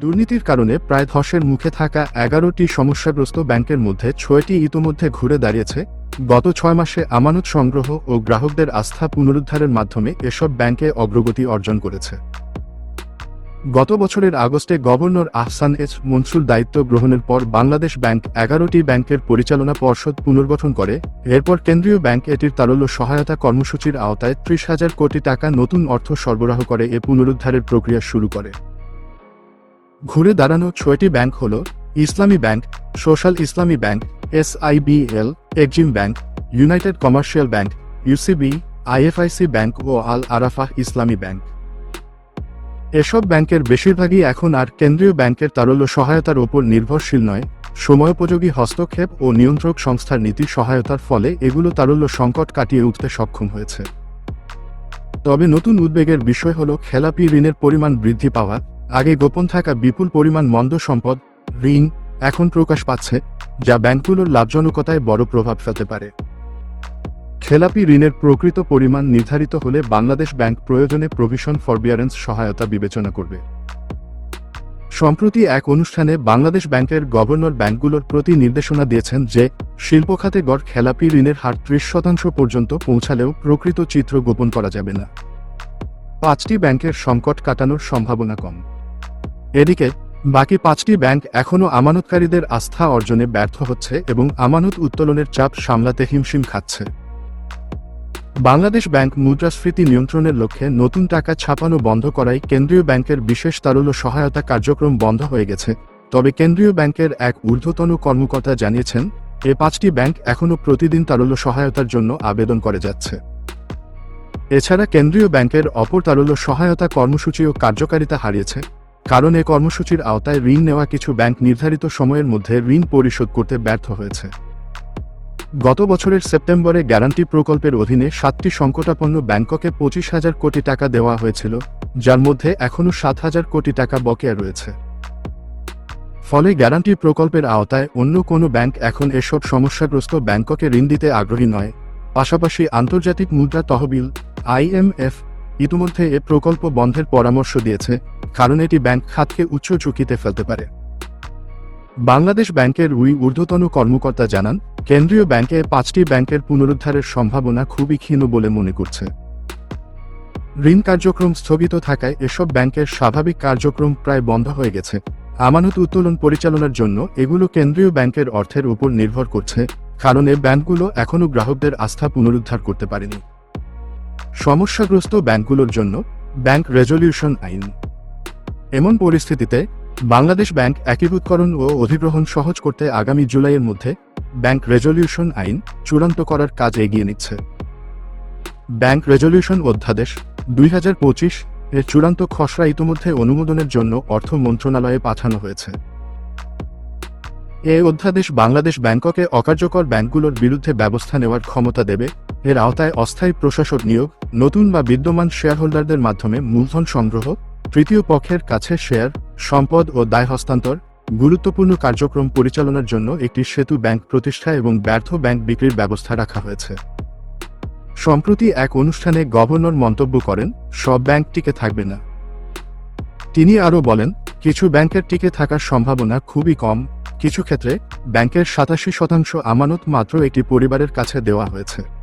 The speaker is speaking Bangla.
দুর্নীতির কারণে প্রায় ধসের মুখে থাকা এগারোটি সমস্যাগ্রস্ত ব্যাংকের মধ্যে ছয়টি ইতোমধ্যে ঘুরে দাঁড়িয়েছে। গত ছয় মাসে আমানত সংগ্রহ ও গ্রাহকদের আস্থা পুনরুদ্ধারের মাধ্যমে এসব ব্যাংকে অগ্রগতি অর্জন করেছে। গত বছরের আগস্টে গভর্নর আহসান এস মনসুর দায়িত্ব গ্রহণের পর বাংলাদেশ ব্যাংক এগারোটি ব্যাংকের পরিচালনা পর্ষদ পুনর্গঠন করে। এরপর কেন্দ্রীয় ব্যাংক এটির তারল্য সহায়তা কর্মসূচির আওতায় ত্রিশ হাজার কোটি টাকা নতুন অর্থ সরবরাহ করে এ পুনরুদ্ধারের প্রক্রিয়া শুরু করে। ঘুরে দাঁড়ানো ছয়টি ব্যাংক হল Islami Bank, Social Islami Bank SIBL Exim Bank, United Commercial Bank UCB IFIC Bank ও আল আরাফাহ ইসলামী ব্যাংক। এসব ব্যাংকের বেশিরভাগই এখন আর কেন্দ্রীয় ব্যাংকের তারল্য সহায়তার ওপর নির্ভরশীল নয়। সময়োপযোগী হস্তক্ষেপ ও নিয়ন্ত্রক সংস্থার নীতি সহায়তার ফলে এগুলো তারল্য সংকট কাটিয়ে উঠতে সক্ষম হয়েছে। তবে নতুন উদ্বেগের বিষয় হল খেলাপি ঋণের পরিমাণ বৃদ্ধি পাওয়া আগে গোপন থাকা বিপুল পরিমাণ মন্দ সম্পদ, ঋণ, এখন প্রকাশ পাচ্ছে, যা ব্যাংকগুলোর লাভজনকতায় বড় প্রভাব ফেলতে পারে। খেলাপি ঋণের প্রকৃত পরিমাণ নির্ধারিত হলে বাংলাদেশ ব্যাংক প্রয়োজনে প্রভিশন ফরবিয়ারেন্স সহায়তা বিবেচনা করবে। সম্প্রতি এক অনুষ্ঠানে বাংলাদেশ ব্যাংকের গভর্নর ব্যাংকগুলোর প্রতি নির্দেশনা দিয়েছেন যে, শিল্প খাতে গড় খেলাপি ঋণের হার ত্রিশ শতাংশ পর্যন্ত পৌঁছালেও প্রকৃত চিত্র গোপন করা যাবে না। পাঁচটি ব্যাংকের সংকট কাটানোর সম্ভাবনা কম। এদিকে, বাকি পাঁচটি ব্যাংক এখনও আমানতকারীদের আস্থা অর্জনে ব্যর্থ হচ্ছে এবং আমানত উত্তোলনের চাপ সামলাতে হিমশিম খাচ্ছে। বাংলাদেশ ব্যাংক মুদ্রাস্ফীতি নিয়ন্ত্রণের লক্ষ্যে নতুন টাকা ছাপানো বন্ধ করায় কেন্দ্রীয় ব্যাংকের বিশেষ তারল্য সহায়তা কার্যক্রম বন্ধ হয়ে গেছে। তবে কেন্দ্রীয় ব্যাংকের এক ঊর্ধ্বতন কর্মকর্তা জানিয়েছেন, এ পাঁচটি ব্যাংক এখনও প্রতিদিন তারল্য সহায়তার জন্য আবেদন করে যাচ্ছে। এছাড়া কেন্দ্রীয় ব্যাংকের অপর তারল্য সহায়তা কর্মসূচিও কার্যকারিতা হারিয়েছে। কারণ এ কর্মসূচির আওতায় ঋণ নেওয়া কিছু ব্যাংক নির্ধারিত সময়ের মধ্যে ঋণ পরিশোধ করতে ব্যর্থ হয়েছে। গত বছরের সেপ্টেম্বরে গ্যারান্টি প্রকল্পের অধীনে সাতটি সংকটাপন্ন ব্যাংককে পঁচিশ হাজার কোটি টাকা দেওয়া হয়েছিল, যার মধ্যে এখনও সাত হাজার কোটি টাকা বকেয়া রয়েছে। ফলে গ্যারান্টি প্রকল্পের আওতায় অন্য কোনো ব্যাংক এখন এসব সমস্যাগ্রস্ত ব্যাংককে ঋণ দিতে আগ্রহী নয়। পাশাপাশি আন্তর্জাতিক মুদ্রা তহবিল আইএমএফ ইতিমধ্যে এ প্রকল্প বন্ধের পরামর্শ দিয়েছে কারণ এটি ব্যাংক খাতকে উচ্চ ঝুঁকিতে ফেলতে পারে। বাংলাদেশ ব্যাংকের উই ঊর্ধ্বতন কর্মকর্তা জানান, কেন্দ্রীয় ব্যাংকে পাঁচটি ব্যাংকের পুনরুদ্ধারের সম্ভাবনা খুবই ক্ষীণ বলে মনে করছে। ঋণ কার্যক্রম স্থগিত থাকায় এসব ব্যাংকের স্বাভাবিক কার্যক্রম প্রায় বন্ধ হয়ে গেছে। আমানত উত্তোলন পরিচালনার জন্য এগুলো কেন্দ্রীয় ব্যাংকের অর্থের উপর নির্ভর করছে, কারণ এ ব্যাংকগুলো এখনও গ্রাহকদের আস্থা পুনরুদ্ধার করতে পারেনি। সমস্যাগ্রস্ত ব্যাংকগুলোর জন্য ব্যাংক রেজলিউশন আইন। এমন পরিস্থিতিতে বাংলাদেশ ব্যাংক একীভূতকরণ ও অধিগ্রহণ সহজ করতে আগামী জুলাইয়ের মধ্যে ব্যাংক রেজলিউশন আইন চূড়ান্ত করার কাজ এগিয়ে নিচ্ছে। ব্যাংক রেজলিউশন অধ্যাদেশ দুই হাজার পঁচিশ এর চূড়ান্ত খসড়া ইতোমধ্যে অনুমোদনের জন্য অর্থ মন্ত্রণালয়ে পাঠানো হয়েছে। এ অধ্যাদেশ বাংলাদেশ ব্যাংককে অকার্যকর ব্যাংকগুলোর বিরুদ্ধে ব্যবস্থা নেওয়ার ক্ষমতা দেবে। এর আওতায় অস্থায়ী প্রশাসক নিয়োগ, নতুন বা বিদ্যমান শেয়ারহোল্ডারদের মাধ্যমে মূলধন সংগ্রহ তৃতীয় পক্ষের কাছে শেয়ার, সম্পদ ও দায় হস্তান্তর, গুরুত্বপূর্ণ কার্যক্রম পরিচালনার জন্য একটি সেতু ব্যাংক প্রতিষ্ঠা এবং ব্যর্থ ব্যাংক বিক্রির ব্যবস্থা রাখা হয়েছে। সম্প্রতি এক অনুষ্ঠানে গভর্নর মন্তব্য করেন, সব ব্যাংক টিকে থাকবে না। তিনি আরও বলেন, কিছু ব্যাংকের টিকে থাকার সম্ভাবনা খুবই কম, কিছু ক্ষেত্রে ব্যাংকের সাতাশি শতাংশ আমানত মাত্র একটি পরিবারের কাছে দেওয়া হয়েছে।